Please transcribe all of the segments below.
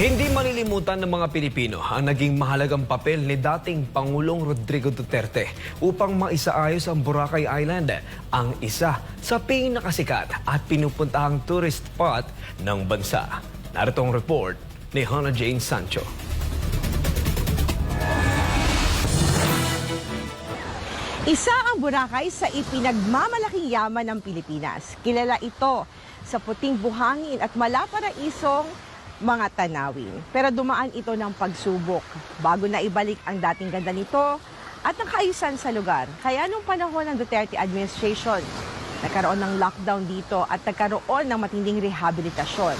Hindi malilimutan ng mga Pilipino ang naging mahalagang papel ni dating Pangulong Rodrigo Duterte upang maisaayos ang Boracay Island, ang isa sa pinakasikat at pinupuntahang tourist spot ng bansa. Narito ang report ni Hannah Jane Sancho. Isa ang Boracay sa ipinagmamalaking yaman ng Pilipinas. Kilala ito sa puting buhangin at malaparaisong mga tanawin. Pero dumaan ito ng pagsubok bago na ibalik ang dating ganda nito at ang kaayusan sa lugar. Kaya nung panahon ng Duterte administration, nagkaroon ng lockdown dito at nagkaroon ng matinding rehabilitasyon.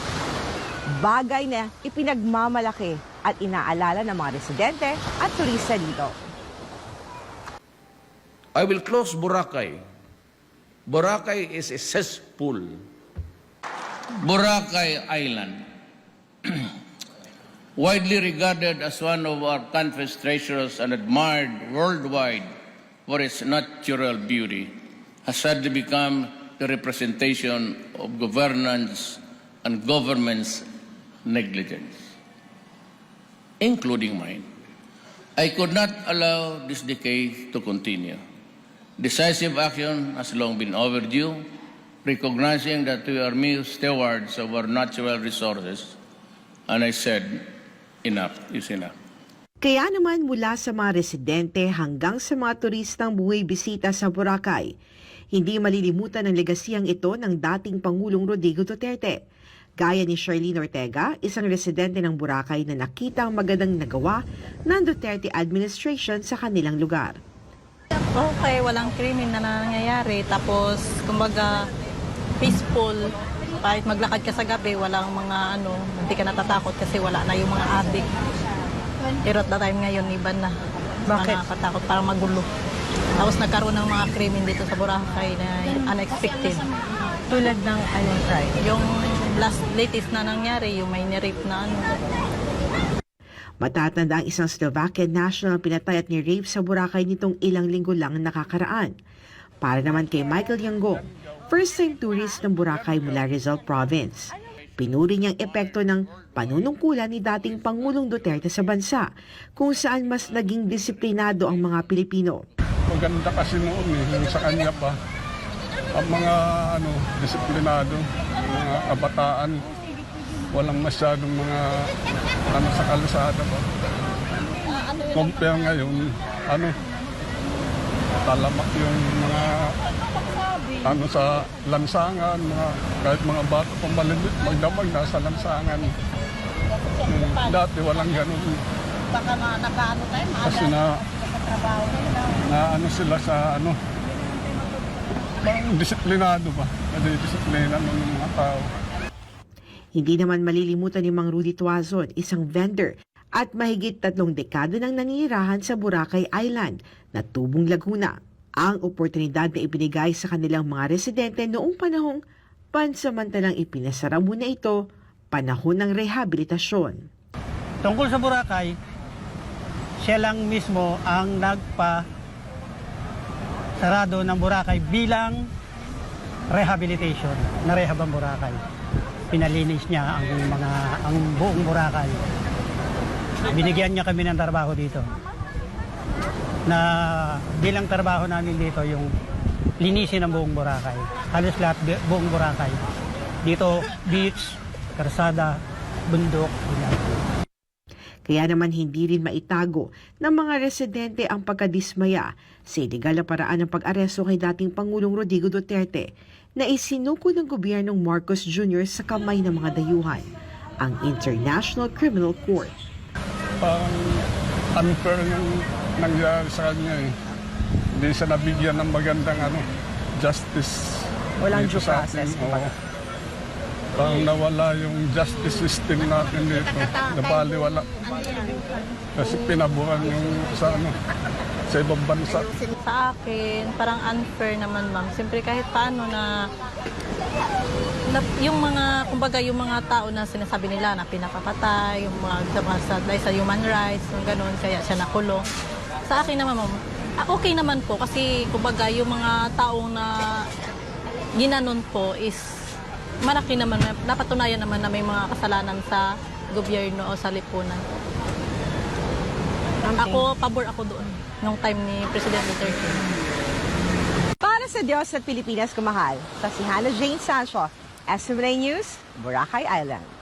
Bagay na ipinagmamalaki at inaalala ng mga residente at turista dito. I will close Boracay. Boracay is a cesspool. Boracay Island, widely regarded as one of our country's treasures and admired worldwide for its natural beauty, has sadly become the representation of governance and government's negligence, including mine. I could not allow this decay to continue. Decisive action has long been overdue, recognizing that we are mere stewards of our natural resources. And I said, enough is enough. Kaya naman mula sa mga residente hanggang sa mga turistang buhay bisita sa Boracay, hindi malilimutan ang legasiyang ito ng dating Pangulong Rodrigo Duterte. Gaya ni Charlene Ortega, isang residente ng Boracay na nakita ang magandang nagawa ng Duterte administration sa kanilang lugar. Okay, walang krimen na nangyayari. Tapos, kumbaga, peaceful. Kahit maglakad ka sa gabi, walang mga ano, hindi ka natatakot kasi wala na yung mga adik. Pero at the time ngayon, iba na. Bakit? Nakakatakot, parang magulo. Tapos nagkaroon ng mga krimen dito sa Boracay na unexpected. Tulad ng anong crime? Yung last latest na nangyari, yung may nirape na ano. Matatanda ang isang Slovakian national pinatay at ni-rape sa Boracay nitong ilang linggo lang nakakaraan. Para naman kay Michael Yanggong, first-time tourist ng Boracay mula Rizal Province. Pinuri niyang epekto ng panunungkulan ni dating Pangulong Duterte sa bansa, kung saan mas naging disiplinado ang mga Pilipino. Maganda kasi noon eh, sa kanya pa. Ang mga ano, disiplinado, mga kabataan, walang masyadong mga ano sa kalsada pa. Compare ngayon, ano, talamak yung mga ano sa lansangan, mga, kahit mga bata pa malilit, magdamag nasa lansangan. Hmm, dati walang ganun. Baka na, nakaano tayo, Kasi na, na ano sila sa ano, parang disiplinado ba? Nadidisiplina ng mga tao. Hindi naman malilimutan ni Mang Rudy Tuazon, isang vendor at mahigit tatlong dekada nang nanirahan sa Boracay Island na Tubong Laguna. Ang oportunidad na ibinigay sa kanilang mga residente noong panahong pansamantalang ipinasara muna ito panahon ng rehabilitasyon. Tungkol sa Boracay, siya lang mismo ang nagpa sarado ng Boracay bilang rehabilitation, na rehab ang Boracay. Pinalinis niya ang mga ang buong Boracay. Binigyan niya kami ng trabaho dito. Na bilang trabaho namin dito yung linisin ang buong Boracay. Halos lahat bu- buong Boracay. Dito beach, karsada, bundok, ganyan. Kaya naman hindi rin maitago ng mga residente ang pagkadismaya sa iligal na paraan ng pag-aresto kay dating Pangulong Rodrigo Duterte na isinuko ng gobyernong Marcos Jr. sa kamay ng mga dayuhan, ang International Criminal Court. Parang unfair yung nangyari sa kanya eh. Hindi siya nabigyan ng magandang ano, justice. Walang due sa process. Oo. Parang nawala yung justice system natin dito. Nabali wala. Kasi pinaburan yung sa ano, sa ibang bansa. Sa akin, parang unfair naman, ma'am. Siyempre, kahit paano na, na yung mga, kumbaga, yung mga tao na sinasabi nila na pinakapatay, yung mga sa, sa, sa human rights, yung ganun, kaya siya nakulong. Sa akin naman, ma'am, ah, okay naman po kasi, kumbaga, yung mga taong na ginanon po is malaki naman, napatunayan naman na may mga kasalanan sa gobyerno o sa lipunan. Okay. Ako, pabor ako doon nung time ni President Duterte. Para sa Diyos at Pilipinas kumahal, sa si Hannah Jane Sancho, SMNA News, Boracay Island.